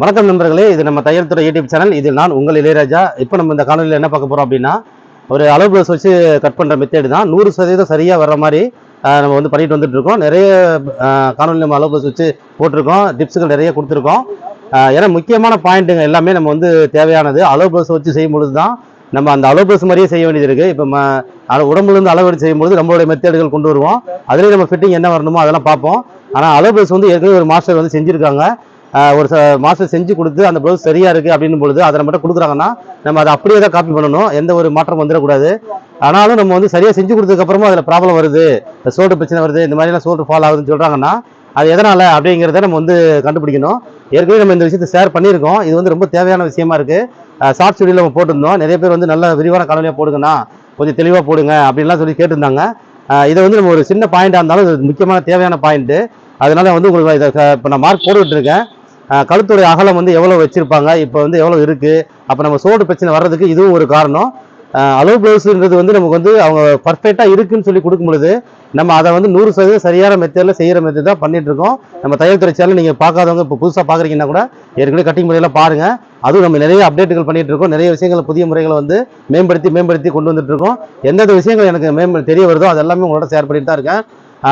வணக்கம் நண்பர்களே இது நம்ம தையல் துறை யூடியூப் சேனல். இதில் நான் உங்கள் இளையராஜா. இப்போ நம்ம இந்த காணொலியில் என்ன பார்க்க போகிறோம் அப்படின்னா ஒரு அளவு ப்ளவுஸ் வச்சு கட் பண்ணுற மெத்தேடு தான். நூறு சதவீதம் சரியாக வர்ற மாதிரி நம்ம வந்து பண்ணிட்டு வந்துட்டுருக்கோம் நிறைய காணொலி நம்ம அளவு ப்ளவுஸ் வச்சு போட்டிருக்கோம். டிப்ஸுகள் நிறைய கொடுத்துருக்கோம். ஏன்னா முக்கியமான பாயிண்ட்டுங்க எல்லாமே நம்ம வந்து தேவையானது. அளவு ப்ளவுஸ் வச்சு செய்யும் பொழுது தான் நம்ம அந்த அளவு ப்ளவுஸ் மாதிரியே செய்ய வேண்டியது இருக்குது இப்போ ம உடம்புலேருந்து அளவு எடுத்து செய்யும்போது நம்மளுடைய மெத்தேடுகள் கொண்டு வருவோம். அதுலேயே நம்ம ஃபிட்டிங் என்ன வரணுமோ அதெல்லாம் பார்ப்போம். ஆனால் அளவு ப்ளவுஸ் வந்து ஏற்கனவே ஒரு மாஸ்டர் வந்து செஞ்சுருக்காங்க. ஒரு ச- மாஸ்டர் செஞ்சு கொடுத்து அந்த ப்ளவுஸ் சரியாக இருக்குது அப்படின்னு பொழுது அதை மட்டும் கொடுக்குறாங்கன்னா நம்ம அதை அப்படியே தான் காப்பி பண்ணணும். எந்த ஒரு மாற்றம் வந்துடக்கூடாது. ஆனாலும் நம்ம வந்து சரியாக செஞ்சு கொடுத்ததுக்கப்புறமும் அதில் ப்ராப்ளம் வருது. சோல்டு பிரச்சனை வருது. இந்த மாதிரிலாம் சோல்டு ஃபால் ஆகுதுன்னு சொல்கிறாங்கன்னா அது எதனால் அப்படிங்கிறத நம்ம வந்து கண்டுபிடிக்கணும். ஏற்கனவே நம்ம இந்த விஷயத்தை ஷேர் பண்ணியிருக்கோம். இது வந்து ரொம்ப தேவையான விஷயமா இருக்குது ஷார்ட் ஸ்டுடியோவில் நம்ம போட்டிருந்தோம். நிறைய பேர் வந்து நல்ல விரிவான கலவையாக போடுங்கண்ணா கொஞ்சம் தெளிவாக போடுங்க அப்படின்லாம் சொல்லி கேட்டிருந்தாங்க. இதை வந்து நம்ம ஒரு சின்ன பாயிண்டாக இருந்தாலும் இது முக்கியமான தேவையான பாயிண்ட்டு அதனால வந்து உங்களுக்கு இதை இப்போ நான் மார்க் போட்டுக்கிட்டு இருக்கேன். கழுத்துடைய அகலம் வந்து எவ்வளோ வச்சுருப்பாங்க இப்போ வந்து எவ்வளோ இருக்குது அப்போ நம்ம சோடு பிரச்சனை வர்றதுக்கு இதுவும் ஒரு காரணம். அளவு ப்ளவுஸுன்றது வந்து நமக்கு வந்து அவங்க பர்ஃபெக்டாக இருக்குன்னு சொல்லி கொடுக்கும் பொழுது நம்ம அதை வந்து நூறு சதவீதம் சரியான மெத்தடில் செய்கிற மெத்தட் தான் பண்ணிட்டு இருக்கோம். நம்ம தையல் துறைச்சாலும் நீங்கள் பார்க்காதவங்க இப்போ புதுசாக பார்க்குறீங்கன்னா கூட ஏற்கனவே கட்டிங் முறையில் பாருங்கள் அதுவும் நம்ம நிறைய அப்டேட்டுகள் பண்ணிட்டு இருக்கோம். நிறைய விஷயங்களை புதிய முறைகளை வந்து மேம்படுத்தி மேம்படுத்தி கொண்டு வந்துட்டு இருக்கோம். எந்தெந்த விஷயங்கள் எனக்கு மேம்ப தெரிய வருதோ அது எல்லாமே உங்களோட ஷேர் பண்ணிட்டு தான் இருக்கேன்.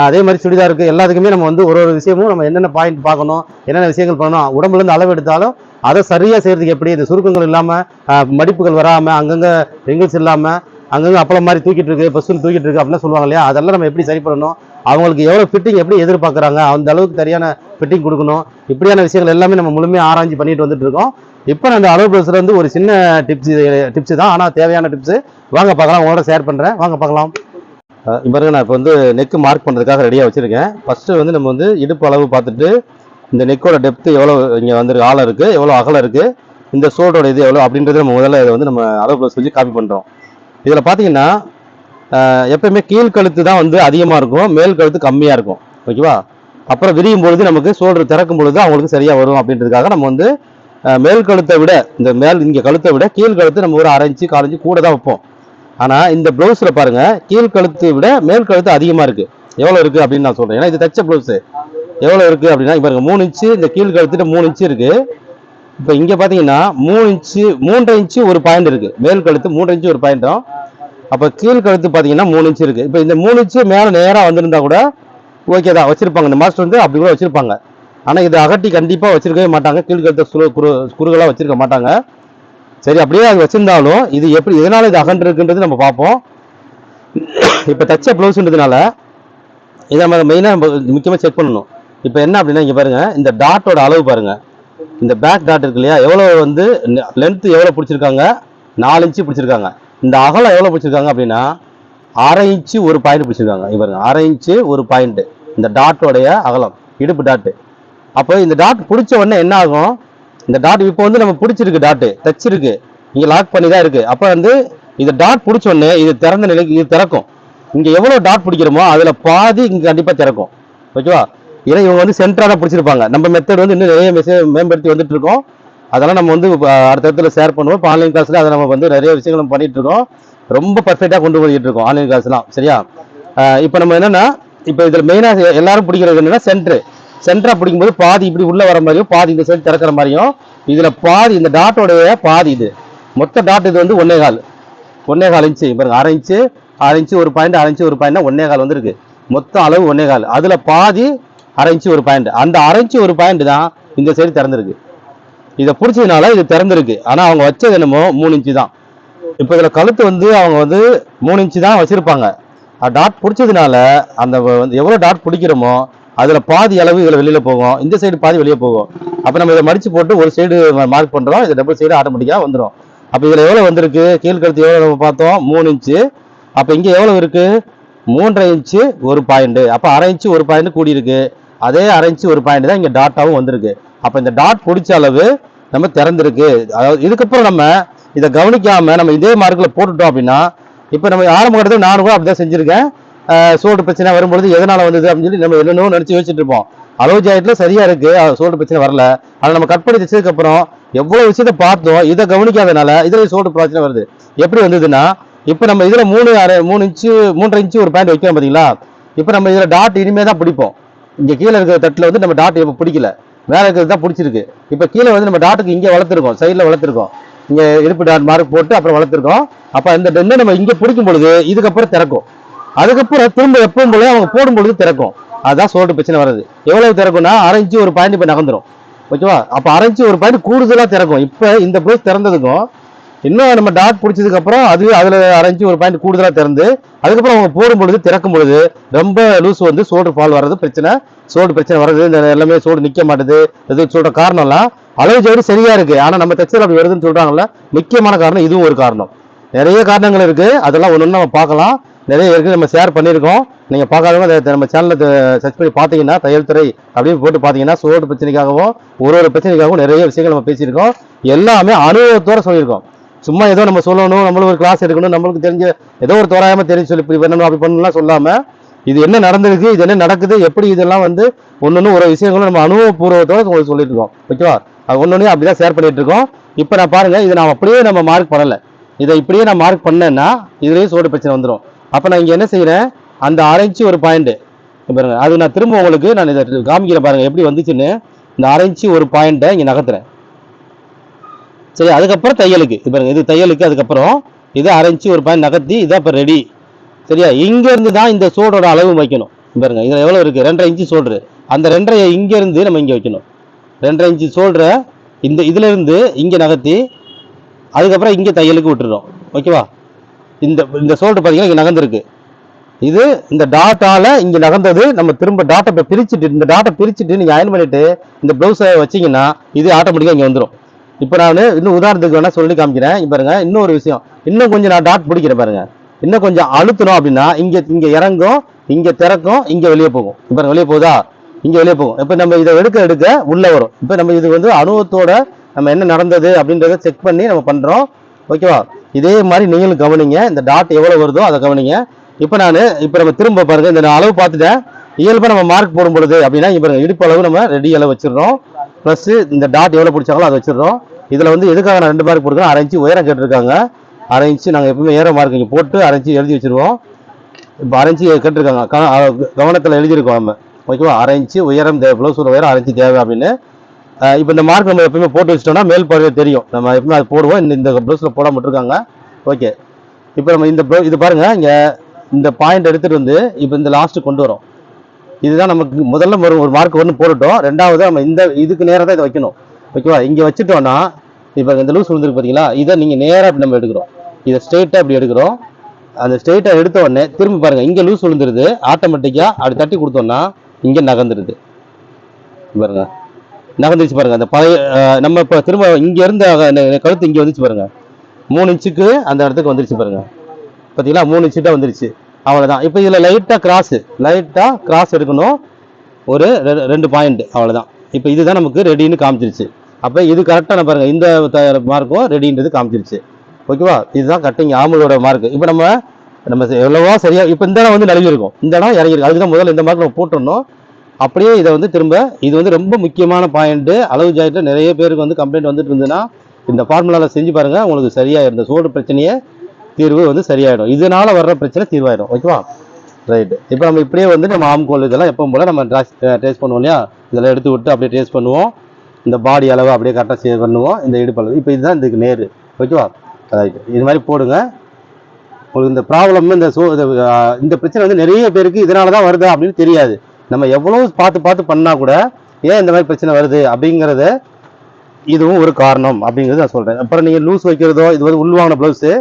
அதே மாதிரி சுடிதாருக்கு எல்லாத்துக்குமே நம்ம வந்து ஒரு ஒரு விஷயமும் நம்ம என்னென்ன பாயிண்ட் பார்க்கணும் என்னென்ன விஷயங்கள் பண்ணணும் உடம்புலேருந்து அளவு எடுத்தாலும் அதை சரியாக செய்கிறதுக்கு எப்படி இந்த சுருக்கங்கள் இல்லாமல் மடிப்புகள் வராமல் அங்கங்கே ரிங்கிள்ஸ் இல்லாமல் அங்கங்கே அப்பளம் மாதிரி தூக்கிட்டு இருக்கு பஸ்ஸுன்னு தூக்கிட்டு இருக்கு அப்படின்னு சொல்லுவாங்க இல்லையா? அதெல்லாம் நம்ம எப்படி சரி பண்ணணும்? அவங்களுக்கு எவ்வளோ ஃபிட்டிங் எப்படி எதிர்பார்க்குறாங்க? அந்த அளவுக்கு சரியான ஃபிட்டிங் கொடுக்கணும். இப்படியான விஷயங்கள் எல்லாமே நம்ம முழுமையாக ஆராய்ச்சி பண்ணிட்டு வந்துட்டு இருக்கோம். இப்போ நான் அளவு ப்ளவுஸ்ல ஒரு சின்ன டிப்ஸ் டிப்ஸ் தான். ஆனால் தேவையான டிப்ஸ் வாங்க பார்க்கலாம். உங்களோட ஷேர் பண்ணுறேன் வாங்க பார்க்கலாம். பாருங்க நான் இப்போ வந்து நெக்கு மார்க் பண்ணுறதுக்காக ரெடியாக வச்சுருக்கேன். ஃபஸ்ட்டு வந்து நம்ம வந்து இடுப்பு அளவு பார்த்துட்டு இந்த நெக்கோட டெப்த் எவ்வளோ இங்கே வந்து ஆழம் இருக்குது எவ்வளோ அகலம் இருக்குது இந்த சோடோட இது எவ்வளோ அப்படின்றத நம்ம முதல்ல இதை வந்து நம்ம அளவு ப்ளஸ் வச்சு காப்பி பண்ணுறோம் இதில் பார்த்தீங்கன்னா எப்பயுமே கீழ்கழுத்து தான் வந்து அதிகமாக இருக்கும் மேல் கழுத்து கம்மியாக இருக்கும். ஓகேவா அப்புறம் விரியும் பொழுது நமக்கு சோல்டர் திறக்கும் பொழுது அவங்களுக்கு சரியாக வரும் அப்படின்றதுக்காக நம்ம வந்து மேல் கழுத்தை விட இந்த மேல் இங்கே கழுத்தை விட கீழ் கழுத்து நம்ம ஒரு அரைஞ்சு காலஞ்சு கூட தான் வைப்போம். ஆனால் இந்த ப்ளவுஸில் பாருங்கள் கீழ் கழுத்தை விட மேல் கழுத்து அதிகமாக இருக்குது எவ்வளோ இருக்குது அப்படின்னு நான் சொல்கிறேன் ஏன்னா இது தச்ச ப்ளவுஸு எவ்வளோ இருக்குது அப்படின்னா இப்போ மூணு இன்ச்சு இந்த கீழ் கழுத்துட்டு மூணு இன்ச்சு இருக்குது இப்போ இங்கே பார்த்தீங்கன்னா மூணு இன்ச்சு மூன்றரை இன்ச்சு ஒரு பாயிண்ட் இருக்குது மேல் கழுத்து மூன்றரை இன்ச்சு ஒரு பாயிண்ட்டும் அப்போ கீழ் கழுத்து பார்த்தீங்கன்னா மூணு இன்ச்சு இருக்குது இப்போ இந்த மூணு இன்ச்சு மேலே நேராக வந்திருந்தா கூட ஓகே தான் வச்சுருப்பாங்க. இந்த மாஸ்டர் வந்து அப்படி கூட வச்சுருப்பாங்க. ஆனால் இதை அகட்டி கண்டிப்பாக வச்சுருக்கவே மாட்டாங்க. கீழ்கழுத்தை சுரு குறு குறுகலா மாட்டாங்க. சரி அப்படியே அது வச்சிருந்தாலும் இது எப்படி எதனால இது அகன்று இருக்குன்றது நம்ம பார்ப்போம். இப்போ தச்ச ப்ளவுஸ்ன்றதுனால இதை நம்ம மெயினாக நம்ம முக்கியமாக செக் பண்ணணும். இப்போ என்ன அப்படின்னா இங்கே பாருங்கள் இந்த டாட்டோட அளவு பாருங்கள் இந்த பேக் டாட் இருக்கு இல்லையா எவ்வளோ வந்து லென்த்து எவ்வளோ பிடிச்சிருக்காங்க? நாலு இன்ச்சு பிடிச்சிருக்காங்க. இந்த அகலம் எவ்வளோ பிடிச்சிருக்காங்க அப்படின்னா அரை இன்ச்சு ஒரு பாயிண்ட் பிடிச்சிருக்காங்க. இங்க பாருங்க அரை இன்ச்சு ஒரு பாயிண்ட்டு இந்த டாட்டோடைய அகலம் இடுப்பு டாட்டு அப்போ இந்த டாட் பிடிச்ச உடனே என்ன ஆகும்? இந்த டாட் இப்போ வந்து நம்ம பிடிச்சிருக்கு டாட்டு தச்சிருக்கு. இங்கே லாக் பண்ணி தான் இருக்குது அப்போ வந்து இந்த டாட் பிடிச்ச இது திறந்த நிலைக்கு இது திறக்கும். இங்கே எவ்வளோ டாட் பிடிக்கிறோமோ அதில் பாதி இங்கே கண்டிப்பாக திறக்கும். ஓகேவா? ஏன்னா இவங்க வந்து சென்டராக தான் பிடிச்சிருப்பாங்க. நம்ம மெத்தட் வந்து இன்னும் நிறைய மெசேஜ் மேம்படுத்தி வந்துட்டு இருக்கோம். அதெல்லாம் நம்ம வந்து அடுத்த இடத்துல ஷேர் பண்ணுவோம். இப்போ ஆன்லைன் கிளாஸில் அதை நம்ம வந்து நிறைய விஷயங்கள் நம்ம பண்ணிட்டு இருக்கோம். ரொம்ப பர்ஃபெக்டாக கொண்டு போயிட்டு இருக்கோம் ஆன்லைன் கிளாஸ்லாம் சரியா? இப்போ நம்ம என்னென்னா இப்போ இதில் மெயினாக எல்லாரும் பிடிக்கிறது என்னன்னா சென்ட்ரு சென்டரா பிடிக்கும்போது பாதி இப்படி உள்ள வர மாதிரியும் பாதி இந்த சைடு திறக்கிற மாதிரியும். இதுல பாதி இந்த டாட்டோடைய பாதி இது. மொத்த டாட் இது வந்து ஒன்னே கால். ஒன்னே கால் இன்ச்சு பாருங்க அரை இன்ச்சு அரை இன்ச்சு ஒரு பாயிண்ட் அரை இன்ச்சு ஒரு பாயிண்ட் ஒன்னே கால் வந்துருக்கு. மொத்தம் அளவு ஒன்னே கால். அதுல பாதி அரை இன்ச்சு ஒரு பாயிண்ட் அந்த அரை இன்ச்சு ஒரு பாயிண்ட் தான் இந்த சைடு திறந்திருக்கு. இதை பிடிச்சதுனால இது திறந்திருக்கு. ஆனா அவங்க வச்சது என்னமோ மூணு இன்ச்சு தான். இப்போ இதில் கழுத்து வந்து அவங்க வந்து மூணு இன்ச்சு தான் வச்சுருப்பாங்க. டாட் பிடிச்சதுனால அந்த வந்து எவ்வளோ டாட் பிடிக்கிறோமோ அதில் பாதி அளவு இதில் வெளியில் போகும். இந்த சைடு பாதி வெளியே போகும். அப்போ நம்ம இதை மடித்து போட்டு ஒரு சைடு மார்க் பண்ணுறோம் இது டபுள் சைடு ஆட்டோமேட்டிக்காக வந்துடும் அப்போ இதில் எவ்வளோ வந்திருக்கு? கீழ்கழுத்து எவ்வளோ நம்ம பார்த்தோம்? மூணு இன்ச்சு அப்போ இங்கே எவ்வளோ இருக்குது மூன்றரை இன்ச்சு ஒரு பாயிண்ட்டு அப்போ அரை இன்ச்சு ஒரு பாயிண்ட் கூடி இருக்கு. அதே அரை இன்ச்சு ஒரு பாயிண்ட் தான் இங்கே டாட்டாவும் வந்திருக்கு. அப்போ இந்த டாட் பிடிச்ச அளவு நம்ம திறந்துருக்கு. அதாவது இதுக்கப்புறம் நம்ம இதை கவனிக்காமல் நம்ம இதே மார்க்கில் போட்டுட்டோம் அப்படின்னா இப்போ நம்ம ஆரம்ப கட்டத்தில் நானும் கூட அப்படிதான் செஞ்சுருக்கேன். சோல்டு பிரச்சனை வரும்பொழுது எதனால் வந்தது அப்படின்னு சொல்லி நம்ம என்னென்னோ நினச்சி யோசிச்சுட்டு இருப்போம். அளவு சரியாக இருக்குது இருக்கு. சோல்டு பிரச்சனை வரல. அதை நம்ம கட் பண்ணி வச்சதுக்கப்புறம் எவ்வளோ விஷயத்த பார்த்தோம் இதை கவனிக்காதனால இதில் சோல்டு பிரச்சனை வருது. எப்படி வந்ததுன்னா இப்போ நம்ம இதில் மூணு அரை மூணு இன்ச்சு மூன்றரை இன்ச்சு ஒரு பாயிண்ட் வைக்கிறோம் பார்த்தீங்களா இப்போ நம்ம இதில் டாட் இனிமே தான் பிடிப்போம். இங்கே கீழே இருக்கிற தட்டில் வந்து நம்ம டாட் இப்போ பிடிக்கல. மேலே இருக்கிறது தான் பிடிச்சிருக்கு. இப்போ கீழே வந்து நம்ம டாட்டுக்கு இங்கே வளர்த்துருக்கோம். சைடில் வளர்த்துருக்கோம். இங்கே இருப்பு டாட் மார்க் போட்டு அப்புறம் வளர்த்துருக்கோம். அப்போ இந்த டென்னை நம்ம இங்கே பிடிக்கும் பொழுது இதுக்கப்புறம் திறக்கும். அதுக்கப்புறம் திரும்ப எப்பவும் போல அவங்க போடும் பொழுது திறக்கும். அதுதான் சோல்டு பிரச்சனை வருது எவ்வளவு திறக்கும்னா அரை ஒரு பாயிண்ட் இப்போ நகர்ந்துடும் ஓகேவா அப்போ அரை ஒரு பாயிண்ட் கூடுதலாக திறக்கும். இப்போ இந்த ப்ளவுஸ் திறந்ததுக்கும் இன்னும் நம்ம டாட் பிடிச்சதுக்கு அப்புறம் அது அதுல அரைஞ்சு ஒரு பாயிண்ட் கூடுதலா திறந்து அதுக்கப்புறம் அவங்க போடும் பொழுது திறக்கும் பொழுது ரொம்ப லூஸ் வந்து சோடு பால் வர்றது பிரச்சனை. சோடு பிரச்சனை வர்றது இந்த எல்லாமே சோடு நிக்க மாட்டுது. இது சொல்ற காரணம்லாம் அளவு ஜோடி சரியா இருக்கு. ஆனா நம்ம டெக்ஸ்டைல் அப்படி வருதுன்னு சொல்றாங்கல்ல முக்கியமான காரணம் இதுவும் ஒரு காரணம். நிறைய காரணங்கள் இருக்கு. அதெல்லாம் ஒன்று நம்ம பார்க்கலாம். நிறைய இருக்கு நம்ம ஷேர் பண்ணியிருக்கோம். நீங்கள் பார்க்காதவங்க அதை நம்ம சேனலில் சர்ச் பண்ணி பார்த்தீங்கன்னா தையல் துறை அப்படின்னு போட்டு பார்த்தீங்கன்னா சோடு பிரச்சனைக்காகவும் ஒரு ஒரு பிரச்சனைக்காகவும் நிறைய விஷயங்கள் நம்ம பேசியிருக்கோம். எல்லாமே அனுபவத்தோட சொல்லியிருக்கோம். சும்மா ஏதோ நம்ம சொல்லணும் நம்மளும் ஒரு கிளாஸ் எடுக்கணும் நம்மளுக்கு தெரிஞ்ச ஏதோ ஒரு தோராயமாக தெரிஞ்சு சொல்லி இப்படி பண்ணணும் அப்படி பண்ணணும்லாம் சொல்லாமல் இது என்ன நடந்திருக்கு இது என்ன நடக்குது எப்படி இதெல்லாம் வந்து ஒன்று ஒரு விஷயங்களும் நம்ம அனுபவபூர்வத்தோட உங்களுக்கு சொல்லியிருக்கோம். இருக்கோம் ஓகேவா? அது ஒன்று அப்படி தான் ஷேர் பண்ணிட்டு இருக்கோம். இப்போ நான் பாருங்கள் இதை நான் அப்படியே நம்ம மார்க் பண்ணலை. இதை இப்படியே நான் மார்க் பண்ணேன்னா இதுலேயும் சோடு பிரச்சனை வந்துடும் அப்போ நான் இங்கே என்ன செய்கிறேன் அந்த அரைஞ்சு ஒரு பாயிண்ட் பாருங்க. அது நான் திரும்ப உங்களுக்கு நான் இதை காமிக்கிறேன் பாருங்கள் எப்படி வந்துச்சுன்னு. இந்த அரைஞ்சு ஒரு பாயிண்ட்டை இங்கே நகர்த்துறேன். சரி அதுக்கப்புறம் தையலுக்கு. இப்போ இது தையலுக்கு அதுக்கப்புறம் இதை அரைஞ்சி ஒரு பாயிண்ட் நகர்த்தி இதான் இப்போ ரெடி சரியா? இங்கேருந்து தான் இந்த சோடோட அளவு வைக்கணும். இது பாருங்க. இதில் எவ்வளோ இருக்குது ரெண்டரை இன்ச்சு சோல்டரு. அந்த ரெண்டரை இங்கேருந்து நம்ம இங்கே வைக்கணும். ரெண்டரை இன்ச்சு சோல்டரை இந்த இதுலேருந்து இங்கே நகர்த்தி அதுக்கப்புறம் இங்கே தையலுக்கு விட்டுறோம் ஓகேவா? இந்த இந்த சோல்டர் பார்த்தீங்கன்னா இங்கே நகர்ந்துருக்கு. இது இந்த டாட்டால இங்கே நகர்ந்தது நம்ம திரும்ப டாட்டை இப்போ பிரிச்சுட்டு இந்த டாட்டை பிரிச்சுட்டு நீங்கள் அயன் பண்ணிட்டு இந்த ப்ளவுஸை வச்சிங்கன்னா இது ஆட்டோமேட்டிக்காக இங்கே வந்துடும் இப்போ நான் இன்னும் உதாரணத்துக்கு வேணால் சொல்லி காமிக்கிறேன். இப்போ பாருங்க இன்னொரு விஷயம். இன்னும் கொஞ்சம் நான் டாட் பிடிக்கிறேன் பாருங்க. இன்னும் கொஞ்சம் அழுத்தணும் அப்படின்னா இங்கே இங்கே இறங்கும் இங்கே திறக்கும் இங்கே வெளியே போகும். இப்போ வெளியே போகுதா? இங்கே வெளியே போகும். இப்போ நம்ம இதை எடுக்க எடுக்க உள்ளே வரும். இப்போ நம்ம இது வந்து அனுபவத்தோட நம்ம என்ன நடந்தது அப்படின்றத செக் பண்ணி நம்ம பண்ணுறோம் ஓகேவா இதே மாதிரி நீங்களும் கவனிங்க. இந்த டாட் எவ்வளோ வருதோ அதை கவனிங்க. இப்போ நான் இப்போ நம்ம திரும்ப பாருங்கள் இந்த நான் அளவு பார்த்துட்டேன். இயல்பாக நம்ம மார்க் போடும் பொழுது அப்படின்னா இப்போ இடுப்பு அளவு நம்ம ரெடி அளவு வச்சிடறோம். ப்ளஸ் இந்த டாட் எவ்வளோ பிடிச்சாங்களோ அதை வச்சிடறோம். இதில் வந்து எதுக்காக நான் ரெண்டு மார்க் போட்டுருக்கேன் அரை இன்ச்சு உயரம் கேட்டிருக்காங்க. அரை இன்ச்சு நாங்கள் எப்பவுமே ஏற மார்க் இங்கே போட்டு அரை இன்ச்சு எழுதி வச்சிருவோம். இப்போ அரை இன்ச்சு கேட்டிருக்காங்க. கவனத்தில் எழுதியிருக்கோம் நம்ம. ஓகேவா? அரை இன்ச்சு உயரம் தேவை ப்ளவுஸோட உயரம் அரை இன்ச்சு தேவை அப்படின்னு. இப்போ இந்த மார்க் நம்ம எப்பயுமே போட்டு வச்சிட்டோம்னா மேல் பார்வை தெரியும். நம்ம எப்பவுமே அது போடுவோம். இந்த இந்த ப்ளவுஸில் போட விட்டுருக்காங்க. ஓகே இப்போ நம்ம இந்த ப்ளவு இது பாருங்கள் இங்கே இந்த பாயிண்ட் எடுத்துகிட்டு வந்து இப்போ இந்த லாஸ்ட்டு கொண்டு வரோம். இதுதான் நமக்கு முதல்ல ஒரு ஒரு மார்க் ஒன்று போட்டுட்டோம். ரெண்டாவது நம்ம இந்த இதுக்கு நேராக தான் இதை வைக்கணும். ஓகேவா இங்கே வச்சுட்டோன்னா இப்போ இந்த லூஸ் விழுந்துருக்கு பார்த்தீங்களா இதை நீங்கள் நேராக இப்படி நம்ம எடுக்கிறோம். இதை ஸ்ட்ரெயிட்டாக இப்படி எடுக்கிறோம். அந்த ஸ்ட்ரெயிட்டாக எடுத்த உடனே திரும்பி பாருங்கள் இங்கே லூஸ் விழுந்துருது. ஆட்டோமேட்டிக்காக அப்படி தட்டி கொடுத்தோன்னா இங்கே நகர்ந்துருது. பாருங்கள் நகர்ந்துச்சு பாருங்க. அந்த பழைய நம்ம இப்போ திரும்ப இங்க இருந்த கழுத்து இங்கே வந்துச்சு பாருங்க. மூணு இன்ச்சுக்கு அந்த இடத்துக்கு வந்துருச்சு பாருங்க. பார்த்தீங்களா மூணு இன்ச்சுட்டா வந்துருச்சு. அவ்வளோதான் இப்போ இதில் லைட்டாக கிராஸ் லைட்டாக கிராஸ் எடுக்கணும். ஒரு ரெ- ரெண்டு பாயிண்ட் அவ்வளோதான் இப்போ இதுதான் நமக்கு ரெடின்னு காமிச்சிருச்சு. அப்போ இது கரெக்டான பாருங்க. இந்த மார்க்கும் ரெடின்றது காமிச்சிருச்சு. ஓகேவா? இதுதான் கட்டிங் ஆமலோட மார்க் இப்போ நம்ம நம்ம எவ்வளவோ சரியா இப்போ இந்த இடம் வந்து நழுவி இருக்கும் இந்த இடம் இறங்கிருக்கும் அதுக்கு தான் முதல்ல இந்த மார்க் நம்ம போட்டுடணும். அப்படியே இதை வந்து திரும்ப இது வந்து ரொம்ப முக்கியமான பாயிண்ட்டு அளவு ஜாயிண்ட்ல நிறைய பேருக்கு வந்து கம்ப்ளைண்ட் வந்துட்டு இருந்ததுன்னா இந்த ஃபார்முலாவில் செஞ்சு பாருங்கள் உங்களுக்கு சரியாயிடும் இருந்த சோடு பிரச்சனையே தீர்வு வந்து சரியாயிடும். இதனால் வர்ற பிரச்சனை தீர்வாயிடும் ஓகேவா ரைட்டு இப்போ நம்ம இப்படியே வந்து நம்ம ஆம்கோல் இதெல்லாம் எப்பவும் போல் நம்ம டேஸ்ட் பண்ணுவோம் இல்லையா? இதெல்லாம் எடுத்து விட்டு அப்படியே டேஸ்ட் பண்ணுவோம். இந்த பாடி அளவு அப்படியே கரெக்டாக சேவ் பண்ணுவோம். இந்த இடுப்பு அளவு இப்போ இதுதான் இதுக்கு நேர். ஓகேவா ரைட்டு இது மாதிரி போடுங்க. உங்களுக்கு இந்த ப்ராப்ளம் இந்த சோ இது, இந்த பிரச்சனை வந்து நிறைய பேருக்கு இதனால தான் வருதா அப்படின்னு தெரியாது. நம்ம எவ்வளோ பார்த்து பார்த்து பண்ணால் கூட ஏன் இந்த மாதிரி பிரச்சனை வருது அப்படிங்கிறத இதுவும் ஒரு காரணம் அப்படிங்கிறது நான் சொல்கிறேன் அப்புறம் நீங்கள் லூஸ் வைக்கிறதோ இது வந்து உள்வாங்கின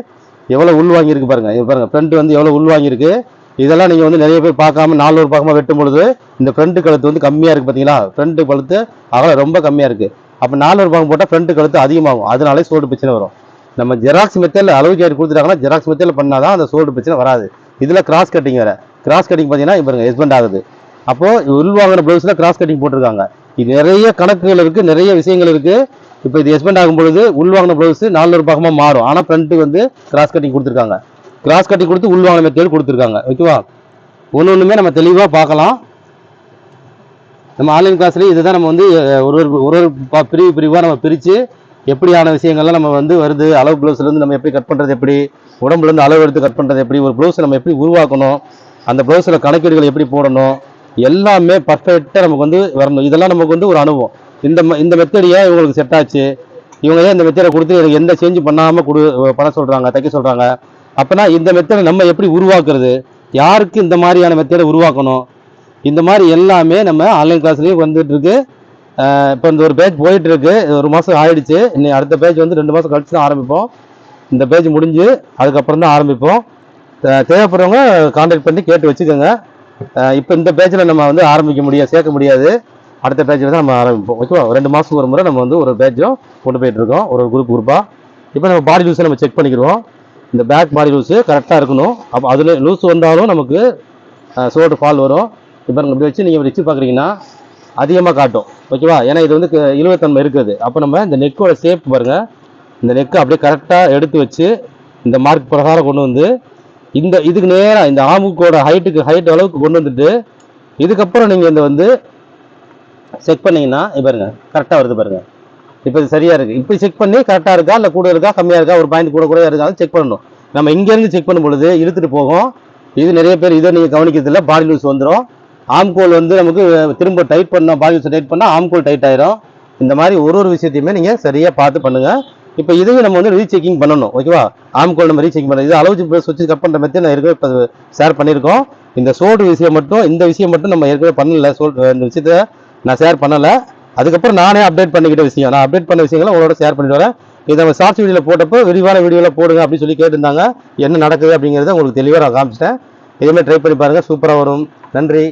எவ்வளோ உள் உள்வாங்கியிருக்கு பாருங்க. இது பாருங்கள் ஃப்ரண்ட் வந்து உள் உள்வாங்கியிருக்கு இதெல்லாம் நீங்கள் வந்து நிறைய பேர் பார்க்காம நானூறு பார்க்காம வெட்டும் பொழுது இந்த ஃப்ரண்ட் கழுத்து வந்து கம்மியாக இருக்குது பார்த்தீங்களா ஃப்ரண்ட்டு கழுத்து அகலம் ரொம்ப கம்மியாக இருக்குது அப்போ நானூறு பாகம் போட்டால் ஃப்ரண்ட்டு கழுத்து அதிகமாகும். அதனாலே சோடு பிரச்சனை வரும். நம்ம ஜெராக்ஸ் மெத்தட்ல அளவு கேட்டு கொடுத்துட்டாங்கன்னா ஜெராக்ஸ் பண்ணால் தான் அந்த சோடு பிரச்சனை வராது. இதில் கிராஸ் கட்டிங் வேறு. கிராஸ் கட்டிங் பார்த்தீங்கன்னா இப்போ பாருங்க ஹஸ்பண்ட் ஆகுது. அப்போ உள்வாங்கின ப்ளவுஸில் கிராஸ் கட்டிங் போட்டிருக்காங்க. இது நிறைய கணக்குகள் இருக்குது நிறைய விஷயங்கள் இருக்குது இப்போ இது எக்ஸ்பெண்ட் ஆகும் பொழுது உள்வாங்கின ப்ளவுஸு நானூறு பாகமாக மாறும். ஆனால் ஃப்ரண்ட்டு வந்து கிராஸ் கட்டிங் கொடுத்துருக்காங்க. கிராஸ் கட்டிங் கொடுத்து உள்வாங்கின மெத்தேட் கொடுத்துருக்காங்க. ஓகேவா ஒன்று ஒன்றுமே நம்ம தெளிவாக பார்க்கலாம். நம்ம ஆன்லைன் கிளாஸ்லேயும் இதுதான் நம்ம வந்து ஒரு ஒரு ஒரு ஒரு பிரிவு பிரிவாக நம்ம பிரித்து எப்படியான விஷயங்கள்லாம் நம்ம வந்து வருது அளவு ப்ளவுஸ்லேருந்து நம்ம எப்படி கட் பண்ணுறது எப்படி உடம்புலேருந்து அளவு எடுத்து கட் பண்ணுறது எப்படி ஒரு ப்ளவுஸை நம்ம எப்படி உருவாக்கணும் அந்த ப்ளவுஸில் கணக்கீடுகள் எப்படி போடணும் எல்லாமே பர்ஃபெக்டாக நமக்கு வந்து வரணும். இதெல்லாம் நமக்கு வந்து ஒரு அனுபவம். இந்த ம- இந்த மெத்தட் ஏன் இவங்களுக்கு செட் ஆச்சு? இவங்க ஏன் இந்த மெத்தடை கொடுத்து எனக்கு எந்த சேஞ்ச் பண்ணாமல் கொடு பண்ண சொல்கிறாங்க தைக்க சொல்கிறாங்க அப்போனா இந்த மெத்தடை நம்ம எப்படி உருவாக்குறது? யாருக்கு இந்த மாதிரியான மெத்தடை உருவாக்கணும்? இந்த மாதிரி எல்லாமே நம்ம ஆன்லைன் கிளாஸ்லேயும் வந்துட்டு இருக்கு இப்போ இந்த ஒரு பேஜ் போயிட்டு இருக்கு ஒரு மாதம் ஆயிடுச்சு. இன்னும் அடுத்த பேஜ் வந்து ரெண்டு மாதம் கழிச்சு தான் ஆரம்பிப்போம். இந்த பேஜ் முடிஞ்சு அதுக்கப்புறம் தான் ஆரம்பிப்போம் தேவைப்படுறவங்க கான்டாக்ட் பண்ணி கேட்டு வச்சுக்கோங்க. இப்போ இந்த பேஜில் நம்ம வந்து ஆரம்பிக்க முடியாது சேர்க்க முடியாது. அடுத்த பேஜில் தான் நம்ம ஆரம்பிப்போம். ஓகேவா ரெண்டு மாதத்துக்கு ஒரு முறை நம்ம வந்து ஒரு பேஜும் கொண்டு போயிட்டு இருக்கோம். ஒரு குரூப் குரூப்பாக இப்போ நம்ம பாடி லூஸை நம்ம செக் பண்ணிக்கிடுவோம். இந்த பேக் பாடி லூஸு கரெக்டாக இருக்கணும். அப்போ அதில் லூஸ் வந்தாலும் நமக்கு சோடு ஃபால் வரும். இப்போ நம்ம இப்படி வச்சு நீங்கள் இப்படி வச்சு பார்க்குறீங்கன்னா அதிகமாக காட்டும். ஓகேவா ஏன்னா இது வந்து இழுவத்தன்மை இருக்குது. அப்போ நம்ம இந்த நெக்கோட ஷேப் பாருங்கள் இந்த நெக்கை அப்படியே கரெக்டாக எடுத்து வச்சு இந்த மார்க் பிரகாரம் கொண்டு வந்து இந்த இதுக்கு நேராக இந்த ஆமுக்கோட ஹைட்டுக்கு ஹைட் அளவுக்கு கொண்டு வந்துட்டு இதுக்கப்புறம் நீங்கள் இந்த வந்து செக் பண்ணிங்கன்னா பாருங்க கரெக்டாக வருது பாருங்க. இப்போ இது சரியாக இருக்குது இப்போ செக் பண்ணி கரெக்டாக இருக்கா இல்லை கூட இருக்கா கம்மியாக இருக்கா ஒரு பாயிண்ட் கூட கூட இருக்கா செக் பண்ணணும். நம்ம இங்கேருந்து செக் பண்ணும் பொழுது இழுத்துட்டு போகும். இது நிறைய பேர் இதை நீங்கள் கவனிக்கிறதுல பாடி லூஸ் வந்துடும் ஆம்கோல் வந்து நமக்கு திரும்ப டைட் பண்ணோம் பாடி லூஸ் டைட் பண்ணால் ஆம்கோல் டைட் ஆயிரும். இந்த மாதிரி ஒரு ஒரு விஷயத்தையுமே நீங்கள் சரியாக பார்த்து பண்ணுங்கள் இப்போ இதையும் நம்ம வந்து ரீசெக்கிங் பண்ணணும் ஓகேவா ஆம்கோல் நம்ம ரீசெக்கிங் பண்ணணும். இது அளவு ப்ளஸ் கட் பண்ணுற மாதிரி நான் ஏற்கனவே இப்போ ஷேர் பண்ணியிருக்கோம். இந்த சோடு விஷயம் மட்டும் இந்த விஷயம் மட்டும் நம்ம ஏற்கனவே பண்ணல சோல் இந்த விஷயத்த நான் ஷேர் பண்ணலை. அதுக்கப்புறம் நானே அப்டேட் பண்ணிக்கிட்ட விஷயம். நான் அப்டேட் பண்ண விஷயங்களை உங்களோட ஷேர் பண்ணிட்டு வரேன். இதை நம்ம ஷார்ட்ஸ் வீடியோவில் போட்டப்போ விரிவான வீடியோவில் போடுங்க அப்படின்னு சொல்லி கேட்டிருந்தாங்க. என்ன நடக்குது அப்படிங்கிறத உங்களுக்கு தெளிவாக நான் காமிச்சிட்டேன். இதேமாதிரி ட்ரை பண்ணி பாருங்கள் சூப்பராக வரும். நன்றி.